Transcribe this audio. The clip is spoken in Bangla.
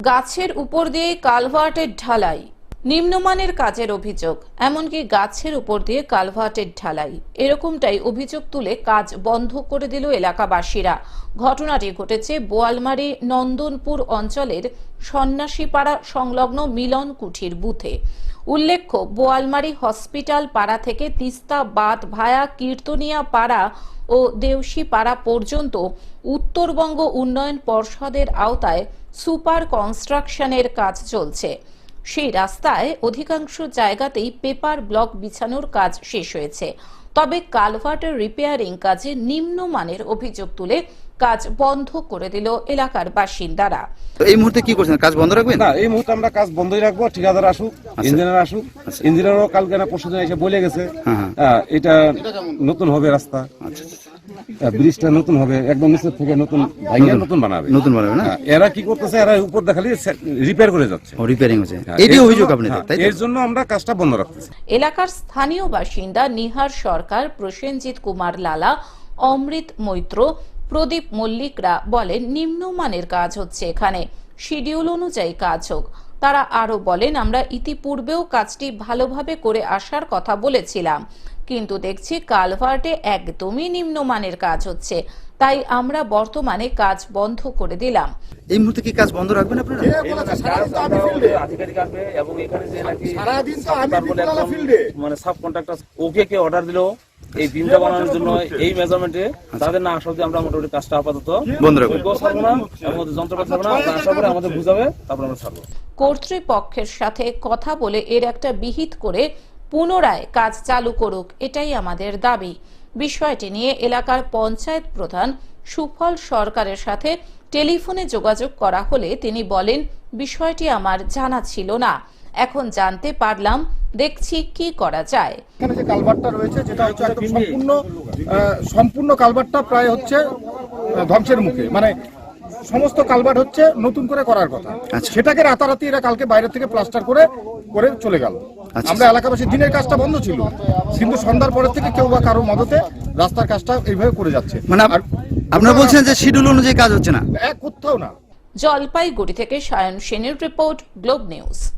গাছের উপর দিয়ে কালভার্টের ঢালাই। নিম্নমানের কাজের অভিযোগ, এমনকি গাছের উপর দিয়ে কালভার্টের ঢালাই। এরকমটাই অভিযোগ তুলে কাজ বন্ধ করে দিল এলাকাবাসীরা। ঘটনাটি ঘটেছে বোয়ালমারি নন্দনপুর অঞ্চলের সন্ন্যাসীপাড়া সংলগ্ন মিলন কুঠির বুথে। উল্লেখ্য, বোয়ালমারি হসপিটাল পাড়া থেকে তিস্তা বাদ ভায়া, কীর্তনিয়া পাড়া ও দেউসি পাড়া পর্যন্ত উত্তরবঙ্গ উন্নয়ন পর্ষদের আওতায় সুপার কনস্ট্রাকশনের কাজ চলছে। সেই রাস্তায় অধিকাংশ জায়গাতেই পেপার ব্লক বিছানোর কাজ শেষ হয়েছে। তবে কালভার্টের রিপেয়ারিং কাজে নিম্নমানের অভিযোগ তুলে কাজ বন্ধ করে দিল এলাকার বাসিন্দারা। এই মুহূর্তে কি করছেন? কাজ বন্ধ রাখবেন? না এই মুহূর্তে আমরা কাজ বন্ধই রাখব ঠিকাদার আসুক ইঞ্জিনিয়ার আসুক। ইঞ্জিনিয়ারও কালকে না পরশু দিন এসে বলে গেছে হ্যাঁ, হ্যাঁ। হ্যাঁ, এটা নতুন হবে রাস্তা। আচ্ছা হ্যাঁ, ব্রিজটা নতুন হবে একদম নিচের থেকে নতুন ভাইয়া নতুন বানাবে। নতুন বানাবে না? হ্যাঁ, এরা কি করতেছে এরা উপর দেখালি রিপেয়ার করে যাচ্ছে। ও রিপেয়ারিং হচ্ছে। হ্যাঁ, এটি অভিযোগ আপনাদের হ্যাঁ, তাই এর জন্য আমরা কাজটা বন্ধ রাখতেছি। এলাকার স্থানীয় বাসিন্দা নিহার সরকার প্রসেনজিৎ কুমার লালা অমৃত মৈত্র প্রদীপ মল্লিকরা বলেন নিম্নমানের কাজ হচ্ছে এখানে। শিডিউল অনুযায়ী কাজ হোক। তারা আরও বলেন আমরা ইতিপূর্বেও কাজটি ভালোভাবে করে আসার কথা বলেছিলাম। কিন্তু দেখছি কালভার্টে একদমই নিম্নমানের কাজ হচ্ছে। তাই আমরা বর্তমানে কাজ বন্ধ করে দিলাম। এই মুহূর্তে কি কাজ বন্ধ রাখবেন আপনারা? আধিকারিক আসবে এবং এখানে যে নাকি সারাদিন তো আমি ফিল্ডে। মানে সাব কন্ট্রাক্টর ওকে কে অর্ডার দিলো? এই বিমটা বানানোর জন্য এই মেজারমেন্টে তাদের না আসা আমরা মোটামুটি কাজটা আপাতত বন্ধ ছাড়বো না ওদের যন্ত্রপাতি ছাড়বো না আসার পরে আমাদের বুঝাবে তারপর আমরা ছাড়বো। কর্তৃপক্ষের সাথে কথা বলে এর একটা বিহিত করে পুনরায় কাজ চালু করুক এটাই আমাদের দাবি। বিষয়টি নিয়ে এলাকার পঞ্চায়েত প্রধান সুফল সরকারের সাথে টেলিফোনে যোগাযোগ করা হলে তিনি বলেন বিষয়টি আমার জানা ছিল না। এখন জানতে পারলাম দেখছি কি করা যায়। এখানে যে কালভারটা রয়েছে যেটা হচ্ছে একদম সম্পূর্ণ সম্পূর্ণ কালভারটা প্রায় হচ্ছে ধ্বংসের মুখে। মানে সমস্ত কালভার্ট হচ্ছে নতুন করে করার কথা। আচ্ছা। সেটাকে রাতারাতি এরা কালকে বাইরে থেকে প্লাস্টার করে করে চলে গেল। আচ্ছা। আমরা এলাকাবাসী দিনের কাজটা বন্ধ ছিল। কিন্তু সন্ধ্যার পরের থেকে কেউ বা কারও মদতে রাস্তার কাজটা এইভাবে করে যাচ্ছে। মানে আপ- আপনারা বলছেন যে শিডিউল অনুযায়ী কাজ হচ্ছে না? এক কোথাও না। জলপাইগুড়ি থেকে সায়ন সেনের রিপোর্ট গ্লোব নিউজ।